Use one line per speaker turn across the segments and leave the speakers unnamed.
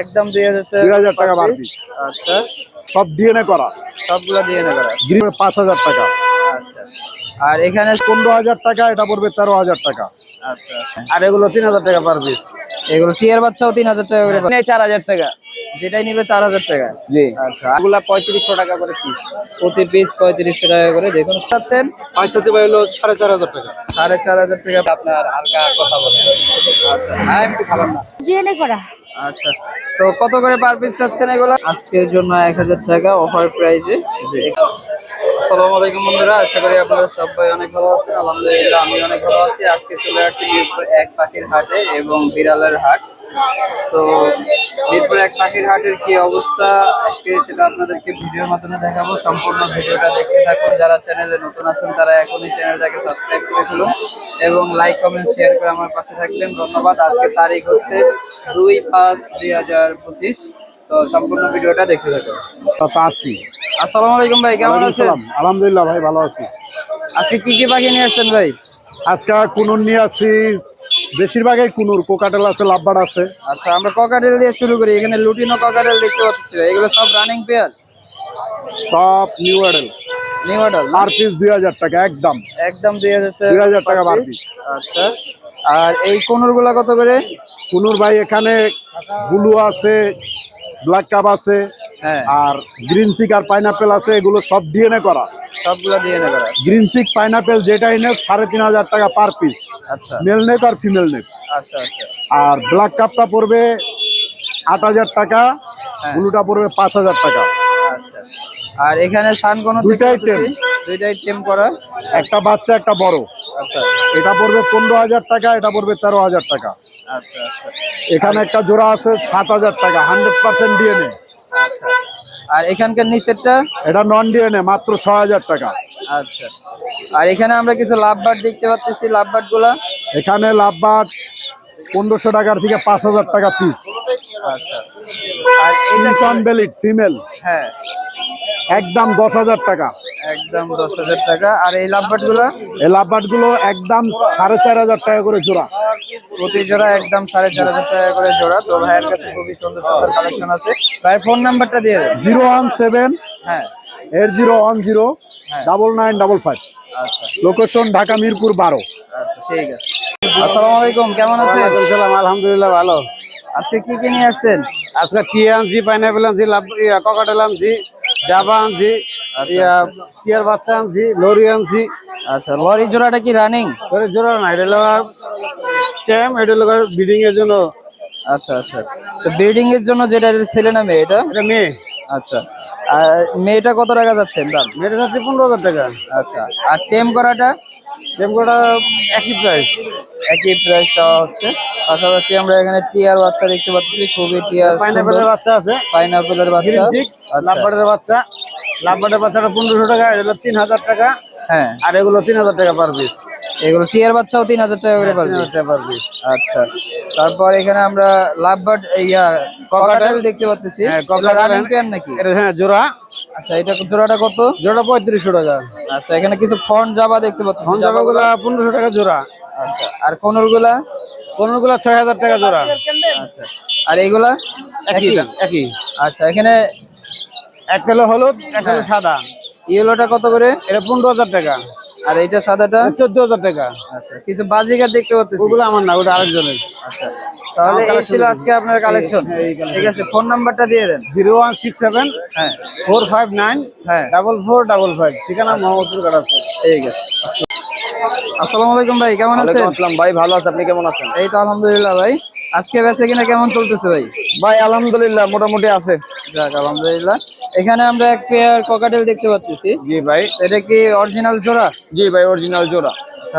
একদম দুই হাজার টাকা piece। আচ্ছা।
সব ডিএনএ করা।
সবগুলো দিয়ে নেবে
গ্রিন পাঁচ হাজার টাকা।
আচ্ছা। আর এখানে
পনেরো হাজার টাকা এটা পড়বে তেরো হাজার টাকা।
আচ্ছা।
আর এগুলো তিন হাজার টাকা পার পিস
এগুলো টিয়ার বাচ্চাও তিন হাজার টাকা করে।
চার হাজার টাকা।
যেটাই নিবে চার হাজার টাকা।
জি।
আচ্ছা এগুলা পঁয়ত্রিশশো টাকা করে পিস প্রতি পিস পঁয়ত্রিশশো টাকা করে দেখুন পাচ্ছেন
পাঁচ আছে ভাই হলো সাড়ে চার হাজার টাকা।
সাড়ে চার হাজার টাকা আপনার হালকা কথা বলেন। আচ্ছা হ্যাঁ একটু খাবার না।
জিএনএ করা।
আচ্ছা তো কত করে পার পিস চাচ্ছেন এগুলো? আজকের জন্য এক হাজার টাকা অফার প্রাইসে আসসালামু আলাইকুম বন্ধুরা, আশা করি আপনারা সবাই অনেক ভালো আছেন। আলহামদুলিল্লাহ, আমি অনেক ভালো আছি। আজকে চলে আসছি মিরপুর এক পাখির হাটে এবং বিড়ালের হাট। তো মিরপুর এক পাখির হাটের কি অবস্থা? আজকে সেটা আপনাদেরকে ভিডিওর মাধ্যমে দেখাবো। সম্পূর্ণ ভিডিওটা দেখতে থাকুন। যারা চ্যানেলে নতুন আছেন, তারা এখনই চ্যানেলটাকে সাবস্ক্রাইব করে ফেলুন এবং লাইক, কমেন্ট, শেয়ার করে আমার পাশে থাকবেন। ধন্যবাদ। আজকে তারিখ হচ্ছে দুই পাঁচ দুই হাজার পঁচিশ। তো সম্পূর্ণ ভিডিওটা দেখতে থাকুন।
আশি
আসসালামু আলাইকুম ভাই কেমন আছেন?
আলহামদুলিল্লাহ ভাই ভালো আছি।
আজকে কি কি পাখি নিয়ে আসছেন ভাই?
আজকে কুনুর নিয়ে আসছি বেশিরভাগই কুনুর কোকাটেল আছে লাভবার আছে।
আচ্ছা আমরা ককাটেল দিয়ে শুরু করি এখানে লুটিনো ককাটেল দেখতে পাচ্ছি এগুলো সব রানিং পেয়ার
সব new model
new model
per piece দুই হাজার টাকা একদম।
একদম দুই হাজার
2000 টাকা
per
per
piece। আচ্ছা আর এই কোনুরগুলা কত করে?
কুনুর ভাই এখানে ব্লু আছে ব্ল্যাক কাপ আছে
হ্যাঁ।
আর গ্রিন চিক আর পাইনাপেল আছে এগুলো সব ডিএনএ করা।
সবগুলো দিয়ে নেবে
গ্রিন চিক পাইনাপেল যেটাই নেব সাড়ে তিন হাজার টাকা পার পিস
আচ্ছা।
মেল নেক আর ফিমেল নেক
আচ্ছা আচ্ছা।
আর ব্ল্যাক কাপটা পড়বে আট হাজার টাকা
হ্যাঁ।
ব্লুটা পড়বে পাঁচ হাজার টাকা।
আচ্ছা আর এখানে সান কোন
দুইটাই টেম।
দুইটাই টেম করা?
একটা বাচ্চা একটা বড়।
আচ্ছা।
এটা পড়বে পনেরো হাজার টাকা এটা পড়বে তেরো হাজার টাকা।
আচ্ছা আচ্ছা।
এখানে একটা জোড়া আছে সাত হাজার টাকা হান্ড্রেড পার্সেন্ট ডিএনএ।
আচ্ছা। আর এখানকার নিচেরটা?
এটা নন ডিএনএ মাত্র ছ হাজার টাকা।
আচ্ছা। আর এখানে আমরা কিছু লাভ বার্ড দেখতে পাচ্ছি লাভ বার্ডগুলা
এখানে লাভবাট পনেরোশো টাকার থেকে পাঁচ হাজার টাকা পিস
আচ্ছা। আর
ইনসান বেলিট ফিমেল
হ্যাঁ।
একদম দশ হাজার টাকা।
একদম দশ হাজার টাকা। আর এই লাভ বার্ডগুলা?
এই লাভবাটগুলো একদম সাড়ে চার হাজার টাকা করে জোড়া।
প্রতি জোড়া একদম সাড়ে চার হাজার টাকা করে জোড়া। তো ভাইয়ের কাছে খুবই সুন্দর সুন্দর কালেকশন আছে। ভাইয়ের ফোন নাম্বারটা দিয়ে দেন।
জিরো ওয়ান সেভেন
হ্যাঁ।
Eight zero one zero double nine double five.
আচ্ছা।
লোকেশন ঢাকা মিরপুর বারো।
আচ্ছা ঠিক আছে। আসসালামু আলাইকুম কেমন আছেন?
সালাম আলহামদুলিল্লাহ ভালো।
আজকে কি কি নিয়ে আসছেন?
আজকে কি আনছি পাইনাপেল আনছি ককাটেল আনছি জাবা আনছি টিয়ার বাচ্চা আনছি লরি আনছি
আচ্ছা লরি জোড়াটা কি রানিং
ওরে জোড়া না এটা হলো ট্যাম এটা হলো ব্রিডিং এর জন্য।
আচ্ছা আচ্ছা। তো ব্রিডিং এর জন্য যেটা ছেলে না মেয়ে এটা?
এটা মেয়ে।
আচ্ছা। আর মেয়েটা কত টাকা যাচ্ছেন দাম?
মেয়েটা হচ্ছে পনেরো হাজার টাকা।
আচ্ছা। আর টেম করাটা?
টেম কোটা একই প্রাইস
একই প্রাইস দেওয়া হচ্ছে। পাশাপাশি আমরা এখানে টিয়ার বাচ্চা দেখতে পাচ্ছি খুবই টিয়ার
পাইনাপেলের বাচ্চা আছে।
পাইনাপেলের বাচ্চা।
চিক
আচ্ছা।
লাভবার্ডের বাচ্চা। লাভবার্ডের বাচ্চাটা পনেরোশো টাকা এটা হলো তিন হাজার টাকা।
হ্যাঁ।
আর এগুলো তিন হাজার টাকা পার পিস
এগুলো টিয়ার বাচ্চাও তিন হাজার টাকা করে
পার পিস
আচ্ছা। তারপর এখানে আমরা লাভ বার্ড ইয়া ককাটেল দেখতে পাচ্ছি।
হ্যাঁ,
এগুলো। রানিং পেয়ার নাকি?
এটা হ্যাঁ জোড়া।
আচ্ছা এটা জোড়াটা কত?
জোড়া পঁয়ত্রিশশো টাকা।
আচ্ছা এখানে কিছু ফন্ট জাবা দেখতে পাচ্ছি।
পঞ্জাবে গুলা পনেরোশো টাকা জোড়া।
আচ্ছা আর কোনরগুলা
পনেরো গুলা ছয় হাজার টাকা জোড়া।
আচ্ছা আর এইগুলা
একই।
একই? আচ্ছা এখানে
এক কিলো হলুদ এক কিলো সাদা।
ইয়েলোটা কত করে?
এটা পনেরো হাজার টাকা।
আর এইটা সাদাটা?
চোদ্দ হাজার টাকা।
আচ্ছা কিছু বাজিকার দেখতে পাচ্ছি
ওগুলো আমার না ওটা আরেকজনের।
আচ্ছা তাহলে এই ছিল আজকে আপনার কালেকশন ঠিক আছে ফোন নাম্বারটা দিয়ে দেন।
জিরো ওয়ান সিক্স সেভেন
হ্যাঁ।
ফোর ফাইভ নাইন
হ্যাঁ।
Double four double five. ঠিকানা মোহাম্মদপুর কাটাচ্ছে
ঠিক আছে। আসসালামু আলাইকুম ভাই কেমন আছেন?
আসসালাম ভাই ভালো আছে। আপনি কেমন আছেন?
এই তো আলহামদুলিল্লাহ ভাই আজকে বেচে কিনা কেমন চলতেছে ভাই?
ভাই আলহামদুলিল্লাহ মোটামুটি আছে।
যাক আলহামদুলিল্লাহ। এখানে আমরা এক পেয়ার ককাটেল দেখতে পাচ্ছি
জি ভাই।
এটা কি অরিজিনাল জোড়া?
জি ভাই অরিজিনাল জোড়া।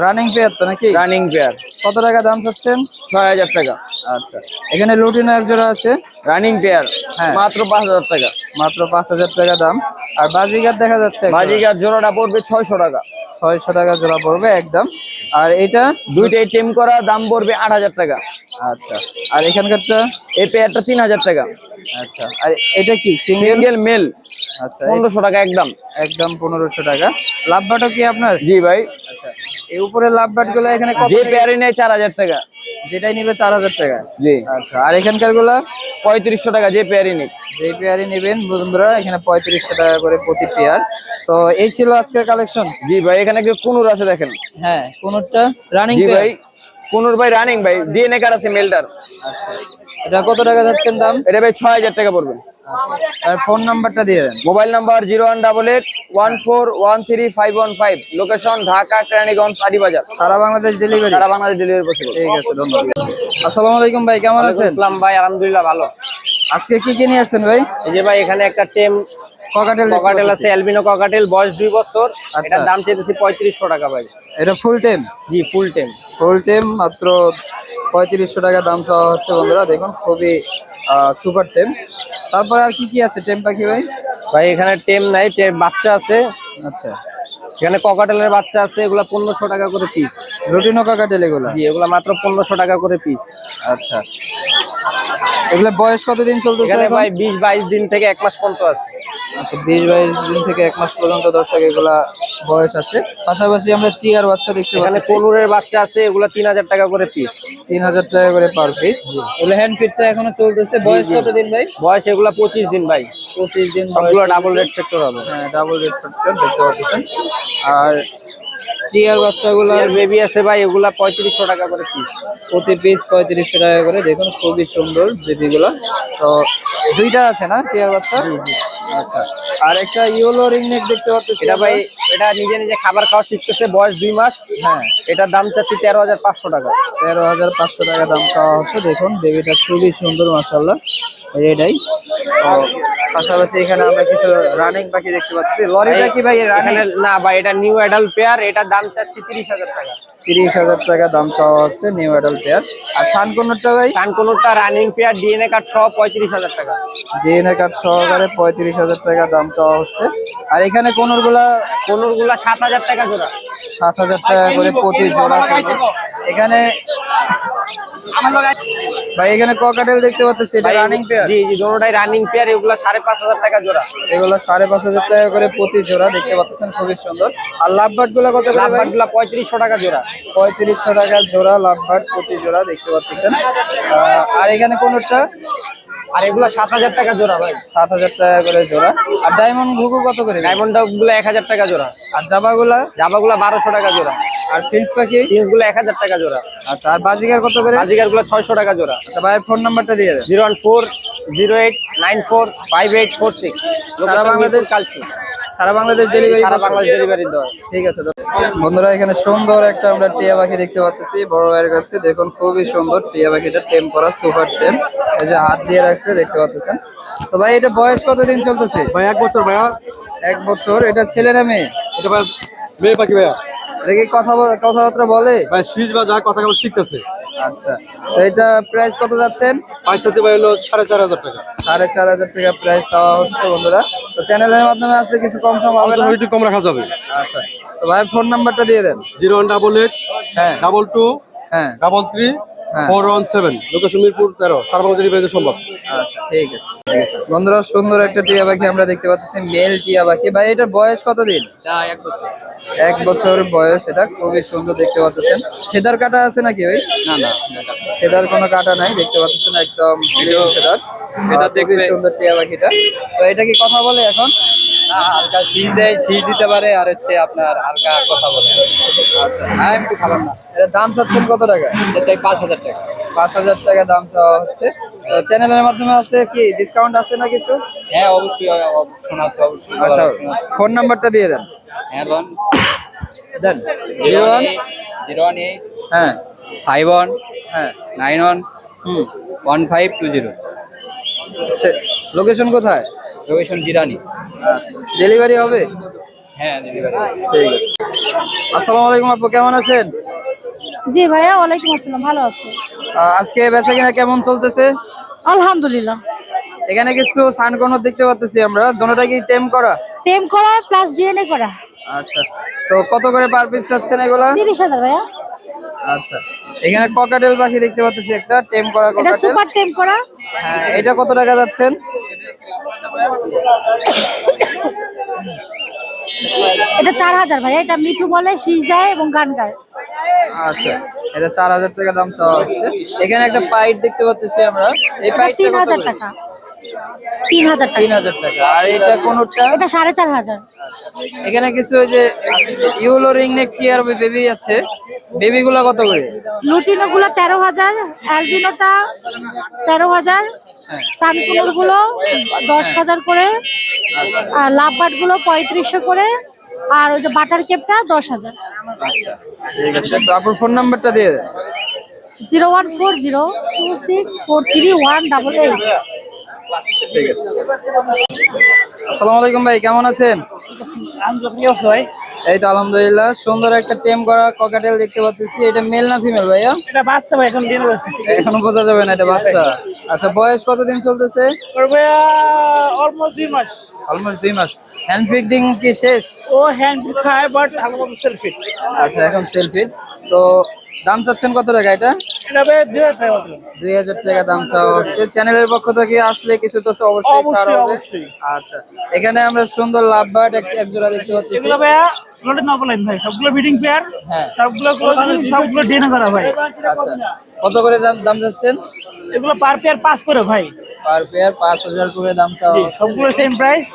রানিং পেয়ার তো নাকি?
রানিং পেয়ার
কত টাকা দাম চাচ্ছেন?
ছয় হাজার টাকা।
আচ্ছা। এখানে লুটিনো এক জোড়া আছে
রানিং পেয়ার
হ্যাঁ।
মাত্র পাঁচ হাজার টাকা
মাত্র পাঁচ হাজার টাকা দাম। আর বাজিগার দেখা যাচ্ছে।
বাজিকার জোড়াটা পড়বে ছয়শো টাকা।
ছয়শো টাকা জোড়া পড়বে একদম। আর এটা?
দুইটাই টেম করা দাম পড়বে আট হাজার টাকা।
আচ্ছা। আর এখানকারটা?
এই পেয়ারটা তিন হাজার টাকা।
আচ্ছা। আর এটা কি সিঙ্গেল
মেল
আচ্ছা।
পনেরোশো টাকা একদম।
একদম পনেরোশো টাকা। লাভ বাটও কি আপনার?
জি ভাই।
আচ্ছা। এই উপরে লাভ বাটগুলো এখানে
যে? পেয়ারে নেয় চার হাজার টাকা।
যেটাই নিবে চার হাজার টাকা।
জি।
আচ্ছা আর এখানকারগুলা?
পঁয়ত্রিশশো টাকা যে পেয়ারই নিক।
যে পেয়ারই নেবেন বন্ধুরা এখানে পঁয়ত্রিশশো টাকা করে প্রতি পেয়ার তো এই ছিল আজকের কালেকশন
জি ভাই এখানে কি কুনুর আছে দেখেন?
হ্যাঁ কুনুরটা রানিং
ভাই কুনুর ভাই রানিং ভাই ডিএনএ কার আছে মেলটার
এটা কত টাকা যাচ্ছেন দাম?
এটা ভাই ছয় হাজার টাকা পড়বে।
আর ফোন নাম্বারটা দিয়ে দেন।
Mobile number zero one double eight one four one three five one five location Dhaka Keraniganj আদিবাজার।
সারা বাংলাদেশ ডেলিভারি
সারা বাংলাদেশ ডেলিভারি পসিবল
ঠিক আছে ধন্যবাদ। আসসালামু আলাইকুম ভাই কেমন আছেন?
ভাই আলহামদুলিল্লাহ ভালো।
আজকে কি কি নিয়ে আসছেন ভাই?
এই যে ভাই এখানে একটা টেম
ককাটেল
ককাটেল আছে অ্যালবিনো ককাটেল বয়স দুই বছর।
আচ্ছা।
এটার দাম চেয়েছি পঁয়ত্রিশশো টাকা ভাই।
এটা ফুল টেম?
জি ফুল টেম।
ফুল টেম মাত্র পঁয়ত্রিশশো টাকা দাম চাওয়া হচ্ছে বন্ধুরা। দেখুন খুবই সুপার টেম। তারপর আর কি কি আছে টেম পাখি ভাই?
ভাই এখানে টেম নাই টেম বাচ্চা আছে।
আচ্ছা।
এখানে ককাটেলের বাচ্চা আছে এগুলা পনেরোশো টাকা করে পিস
রুটিনো কাকাটেল এগুলো?
জি এগুলো মাত্র পনেরোশো টাকা করে পিস
আচ্ছা। এগুলো বয়স কতদিন চলতেছে?
ভাই বিশ বাইশ দিন থেকে এক মাস পর্যন্ত আছে।
আচ্ছা বিশ বাইশ দিন থেকে এক মাস পর্যন্ত দর্শক এগুলা বয়স আছে। পাশাপাশি আমরা টিয়ার বাচ্চা দেখতে
এখানে
পাচ্ছি।
পনেরোর বাচ্চা আছে এগুলা তিন হাজার টাকা করে পিস
তিন হাজার টাকা করে পার পিস এগুলো হ্যান্ড ফিটটা এখনও চলতেছে। বয়স কতদিন ভাই?
বয়স এগুলা পঁচিশ দিন ভাই।
পঁচিশ দিন
সবগুলো ডাবল রেড সেক্টর হবে।
হ্যাঁ ডাবল রেড ফ্যাক্টর দেখতে পাচ্ছেন। আর টিয়ার বাচ্চাগুলো
আর বেবি আছে ভাই এগুলা পঁয়ত্রিশশো টাকা করে পিস
প্রতি পিস পঁয়ত্রিশশো টাকা করে দেখুন খুবই সুন্দর বেবিগুলো তো দুইটা আছে না টিয়ার বাচ্চা? আচ্ছা। আর একটা ইয়েলো দেখতে পাচ্ছি
এটা ভাই এটা নিজে নিজে খাবার খাওয়া শিখতেছে বয়স দুই মাস।
হ্যাঁ।
এটার দাম চাচ্ছি তেরো হাজার পাঁচশো টাকা।
তেরো হাজার পাঁচশো টাকা দাম হচ্ছে। দেখুন বেবিটা খুবই সুন্দর মাসাল্লাহ এটাই। তো পাশাপাশি এখানে আমরা কিছু রানিং পাখি দেখতে পাচ্ছি। লরিটা কি ভাই রানিং
না ভাই এটা নিউ অ্যাডাল্ট পেয়ার এটার দাম চাচ্ছি তিরিশ হাজার টাকা।
তিরিশ হাজার টাকা দাম চাওয়া হচ্ছে নিউ অ্যাডাল্ট পেয়ার আর সানকোনরটা ভাই?
কানকনুরটা রানিং পেয়ার ডিএনএ কার্ড সহ পঁয়ত্রিশ হাজার টাকা।
ডিএনএ কার্ড সহকারে পঁয়ত্রিশ হাজার টাকা দাম চাওয়া হচ্ছে। আর এখানে কোনরগুলা?
কোনোরগুলা সাত হাজার টাকা জোড়া।
সাত হাজার টাকা করে প্রতি জোড়া এখানে ভাই এখানে ককাটেল দেখতে পাচ্ছি এটা রানিং পেয়ার
জি জি দুটোটাই রানিং পেয়ার এগুলো সাড়ে পাঁচ হাজার টাকা জোড়া।
এগুলো সাড়ে পাঁচ হাজার টাকা করে প্রতি জোড়া দেখতে পাচ্ছেন খুবই সুন্দর। আর লাভবার্ডগুলো কত করে ভাই?
লাভবারগুলা পঁয়ত্রিশশো টাকা জোড়া।
পঁয়ত্রিশশো টাকা জোড়া লাভবার্ড প্রতি জোড়া দেখতে পাচ্ছেন আর এখানে কোনটা?
আর এগুলা সাত হাজার টাকা জোড়া ভাই।
সাত হাজার টাকা করে জোড়া। আর ডায়মন্ড ঘুঘু কত করে
ডায়মন্ডগুলো এক হাজার টাকা জোড়া।
আর জাবাগুলা?
জাবাগুলা বারোশো টাকা জোড়া।
আর ফিন্স পাখি
গুলো এক হাজার টাকা জোড়া।
আচ্ছা আর বাজিকার কত করে?
বাজিকারগুলো ছয়শো টাকা জোড়া।
আচ্ছা ভাইয়ের ফোন নাম্বারটা দিয়ে দেন।
Zero one four zero eight nine four five eight four six.
সারা বাংলাদেশ
কালচি।
সারা বাংলাদেশ ডেলিভারি
সারা বাংলাদেশ ডেলিভারি দেওয়া।
ঠিক আছে বন্ধুরা এখানে সুন্দর একটা আমরা টিয়া পাখি দেখতে পাচ্ছি বড় ভাইয়ের কাছে। দেখুন খুবই সুন্দর টিয়া পাখিটা টেম করা সুপার টেম। এই যে হাত দিয়ে রাখছে দেখতে পাচ্ছেন তো ভাই এটা বয়স কতদিন চলতেছে?
ভাই এক বছর ভাইয়া।
এক বছর। এটা ছেলে না মেয়ে?
এটা ভাই মেয়ে পাখি ভাইয়া।
এটা কি কথা কথাবার্তা বলে?
ভাই শীষ বা যা কথা শিখতেছে।
আচ্ছা তো এটা প্রাইস কত যাচ্ছেন?
পাইছে ভাই হলো সাড়ে চার হাজার টাকা।
সাড়ে চার হাজার টাকা প্রাইস চাওয়া হচ্ছে বন্ধুরা। তো চ্যানেলের মাধ্যমে আসলে কিছু কম সম হবে না?
একটু কম রাখা যাবে।
আচ্ছা তো ভাই ফোন নাম্বারটা দিয়ে দেন।
জিরো ওয়ান ডাবল এইট
হ্যাঁ।
ডাবল টু
হ্যাঁ।
Double three. Four one seven location Mirpur তেরো সারবাংলা ডেলিভারি সম্ভব।
আচ্ছা ঠিক আছে। বন্ধুরা সুন্দর একটা টিয়া পাখি আমরা দেখতে পাচ্ছি মেল টিয়া পাখি। ভাই এটার বয়স কতদিন? এক বছর। এক বছর বয়স এটা খুবই সুন্দর দেখতে পাচ্ছেন। ফেদার কাটা আছে নাকি ভাই? না না ফেদার কোনো কাটা নাই দেখতে পাচ্ছেন একদম ফেদার ফেদার দেখবে সুন্দর টিয়া পাখিটা। তো এটা কি কথা বলে এখন?
হালকা শীষ দেয় শীষ দিতে পারে আর হচ্ছে আপনার হালকা কথা বলে।
আচ্ছা
হ্যাঁ একটু খাবার না।
এটা দাম চাচ্ছেন কত টাকা?
এটা চাই পাঁচ হাজার টাকা।
পাঁচ হাজার টাকা দাম চাওয়া হচ্ছে। চ্যানেলের মাধ্যমে আসলে কি ডিসকাউন্ট আছে না কিছু?
হ্যাঁ অবশ্যই অপশন আছে অবশ্যই
আচ্ছা ফোন নাম্বারটা দিয়ে দেন।
হ্যাঁ লোন
দেন।
Zero one zero one? Eight
হ্যাঁ।
ফাইভ ওয়ান
হ্যাঁ।
নাইন ওয়ান
হুম।
One five two zero.
Location কোথায়?
লোকেশন জিরানি
ডেলিভারি হবে?
হ্যাঁ ডেলিভারি
ঠিক আছে। আসসালামু আলাইকুম আপু কেমন আছেন?
জি ভাইয়া ওয়ালাইকুম আসসালাম ভালো আছি।
আজকে বেচা কিনা কেমন চলতেছে?
আলহামদুলিল্লাহ।
এখানে কিছু দেখতে পাচ্ছি আমরা। দোনোটা কি টেম করা?
টেম করা প্লাস ডিএনএ করা।
আচ্ছা। তো কত করে পার পিস চাচ্ছেন এগুলা?
তিরিশ ভাইয়া।
আচ্ছা। এখানে ককাটেল পাখি দেখতে পাচ্ছি একটা টেম করা
এটা সুপার টেম করা।
হ্যাঁ এটা কত টাকা যাচ্ছেন?
এটা চার হাজার ভাইয়া এটা মিঠু বলে শীষ দেয় এবং গান গায়।
আচ্ছা এটা চার হাজার টাকা দাম চাওয়া হচ্ছে। এখানে একটা পাইপ দেখতে পাচ্ছি আমরা। এই
এটা
পাইপটা
তিন হাজার টাকা। তিন হাজার
তিন
টাকা
হাজার টাকা। আর এটা কোনটা?
এটা সাড়ে চার হাজার।
এখানে কিছু ওই যে ইউলো রিং নেক কি আর বেবি আছে? বেবি গুলা কত করে?
লুটিনো গুলো তেরো হাজার অ্যালবিনোটা তেরো হাজার সানকুনোরগুলো দশ হাজার করে আর লাভবাটগুলো পঁয়ত্রিশশো করে আর ওই যে বাটার কেপটা দশ হাজার।
আচ্ছা ঠিক আছে। তো আপনার ফোন নাম্বারটা দিয়ে দেন।
Zero one four zero two six four three one double eight.
ঠিক আছে। আসসালামু আলাইকুম ভাই কেমন আছেন? এই তো আলহামদুলিল্লাহ। সুন্দর একটা টেম করা ককাটেল দেখতে পাচ্ছি। এটা মেল না ফিমেল ভাইয়া?
এটা বাচ্চা ভাই এখন দিন
এখন বোঝা যাবে না এটা বাচ্চা। আচ্ছা বয়স কতদিন চলতেছে?
ভাইয়া অলমোস্ট দুই মাস।
অলমোস্ট দুই মাস। হ্যান্ড ফিডিং কি শেষ?
ও হ্যান্ড ফিড খায় বাট আমার সেলফি
আচ্ছা এখন সেলফি তো দাম চাচ্ছেন কত টাকা এটা?
দুই হাজার টাকা
দাম চাওয়া হচ্ছে। চ্যানেলের পক্ষ থেকে আসলে কিছু তো অবশ্যই ছাড় হবে আচ্ছা এখানে আমরা সুন্দর লাভ বার্ড এক জোড়া দেখতে পাচ্ছি।
এগুলো ভাইয়া ভাই সবগুলো বিডিং পেয়ার
হ্যাঁ।
সবগুলো সবগুলো ডিএনএ করা ভাই।
আচ্ছা কত করে দাম দাম যাচ্ছেন?
এগুলো পার পেয়ার পাস করে ভাই।
পার পেয়ার পাঁচ হাজার করে দাম চাওয়া
সবগুলো সেম প্রাইস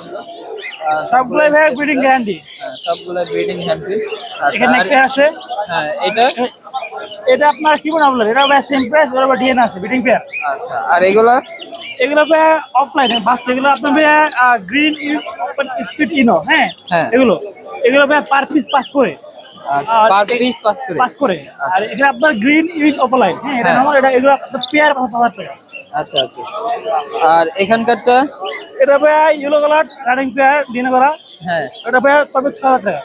আর
সবগুলো ভাই বিডিং গ্যারান্টি
হ্যাঁ, সবগুলো ব্রিডিং
এখানে একটা আছে।
হ্যাঁ এটা?
এটা আপনার কি বলেন এটা ভাই সেম প্রাইস ওরা ডিএনএ আছে বিডিং পেয়ার
আচ্ছা আর এগুলা?
এগুলো ভাই অফলাইন বাচ্চা এগুলো আপনার ভাই গ্রিন স্পিড ইনো হ্যাঁ?
হ্যাঁ।
এগুলো। এগুলো ভাই পার পিস পাস করে।
পার পিস পাস করে।
পাস করে। আর এগুলো আপনার গ্রিন উইথ অফলাইন হ্যাঁ? এটা
হ্যাঁ।
আমার এটা এগুলো আপনার পেয়ার পাঁচ হাজার টাকা।
আচ্ছা আচ্ছা। আর এখানকারটা?
এটা ভাই ইয়েলো কালার রানিং পেয়ার দিনে করা
হ্যাঁ।
এটা ভাই পাবে ছ হাজার টাকা?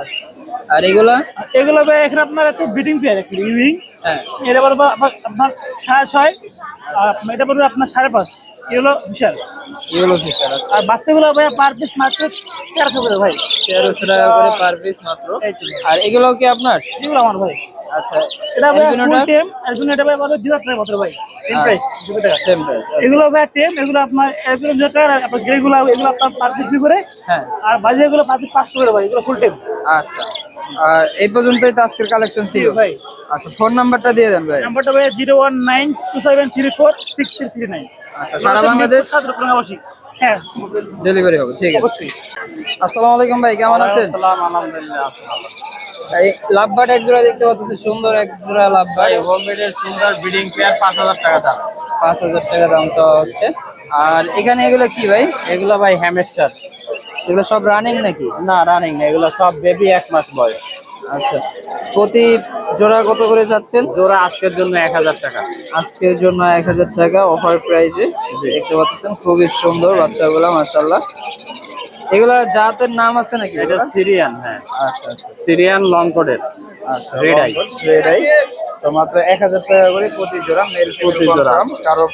আচ্ছা। আর এগুলা?
এগুলো ভাই এখানে আপনার একটা বিডিং পেয়ার একটা ইউইং
হ্যাঁ।
এটা পড়বে আপনার সাড়ে ছয় আর এটা পড়বে আপনার সাড়ে পাঁচ। এগুলো বিশাল।
এগুলো ফিচার আচ্ছা।
আর বাচ্চাগুলো ভাই পার পিস মাত্র তেরোশো করে ভাই।
তেরোশো টাকা করে পার পিস মাত্র। আর এগুলো কি আপনার?
এগুলো আমার ভাই।
আচ্ছা
এটা ভাই ফুল
অ্যালবিনোটা
টেম অ্যালবিনো এটা ভাই বলে দুই হাজার টাকা মাত্র ভাই সেম প্রাইস দুশো টাকা।
সেম প্রাইস
এগুলো ভাই টেম এগুলো আপনার এগুলো দুশো টাকা আর আপনার যেগুলো এগুলো আপনার পার পিস করে
হ্যাঁ।
আর বাজে এগুলো পার পিস পাঁচশো করে ভাই এগুলো ফুল টেম
আচ্ছা। এই পর্যন্তই তো আজকের কালেকশন ছিল।
ভাই।
আচ্ছা ফোন নাম্বারটা দিয়ে দেন ভাই।
নাম্বারটা ভাই zero one nine two seven three four six three three nine.
আচ্ছা সারা বাংলাদেশ?
হ্যাঁ।
ডেলিভারি হবে ঠিক আছে। আসসালামু আলাইকুম ভাই কেমন আছেন?
আলহামদুলিল্লাহ
এই লাভবাট এক জোড়া দেখতে পাচ্ছি সুন্দর এক জোড়া লাভবাট
হোমমেডের সুন্দর ব্রিডিং পেয়ার পাঁচ হাজার টাকা দাম।
পাঁচ হাজার টাকা দাম হচ্ছে। আর এখানে এগুলো কি ভাই?
এগুলো ভাই হ্যামস্টার
এগুলো সব রানিং নাকি?
না রানিং না এগুলো সব বেবি এক মাস বয়স।
আচ্ছা। প্রতি জোড়া কত করে যাচ্ছেন?
জোড়া আজকের জন্য এক হাজার টাকা।
আজকের জন্য এক হাজার টাকা অফার প্রাইসে দেখতে পাচ্ছেন খুবই সুন্দর বাচ্চাগুলো মাশাল্লাহ এগুলা জাতের নাম আছে নাকি?
এটা সিরিয়ান হ্যাঁ।
আচ্ছা
সিরিয়ান লং কোডের
আচ্ছা
Red eye.
রেড আই তো মাত্র এক হাজার টাকা করে প্রতি জোড়া মেল প্রতি জোড়া। কারও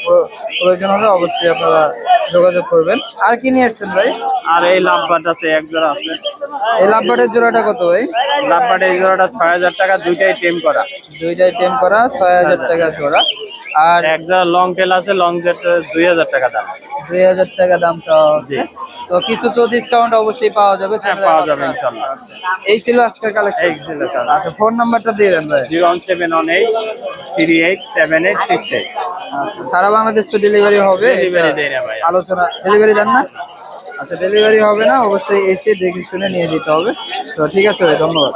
প্রয়োজন হলে অবশ্যই আপনারা যোগাযোগ করবেন। আর কি নিয়ে আসছেন ভাই?
আর এই লাভবাট আছে এক জোড়া আছে।
এই লাভবাটের জোড়াটা কত ভাই?
লাভবাট জোড়াটা ছয় হাজার টাকা দুইটাই টেম করা।
দুইটাই টেম করা ছয় হাজার। টাকা জোড়া। আর
একটা লং টেল আছে লং জেট দুই হাজার টাকা দাম।
দুই হাজার টাকা দাম চাওয়া হচ্ছে। তো কিছু তো ডিসকাউন্ট অবশ্যই পাওয়া যাবে
হ্যাঁ পাওয়া যাবে ইনশাল্লাহ।
এই ছিল আজকের কালেকশন আচ্ছা ফোন নাম্বারটা দিয়ে দেন ভাই।
Zero one seven one eight three eight seven eight six eight.
আচ্ছা সারা বাংলাদেশ তো ডেলিভারি হবে। এটা
দেয় না ভাই।
আলোচনা ডেলিভারি দেন না? আচ্ছা ডেলিভারি হবে না অবশ্যই এসে দেখে শুনে নিয়ে যেতে হবে। তো ঠিক আছে ভাই ধন্যবাদ।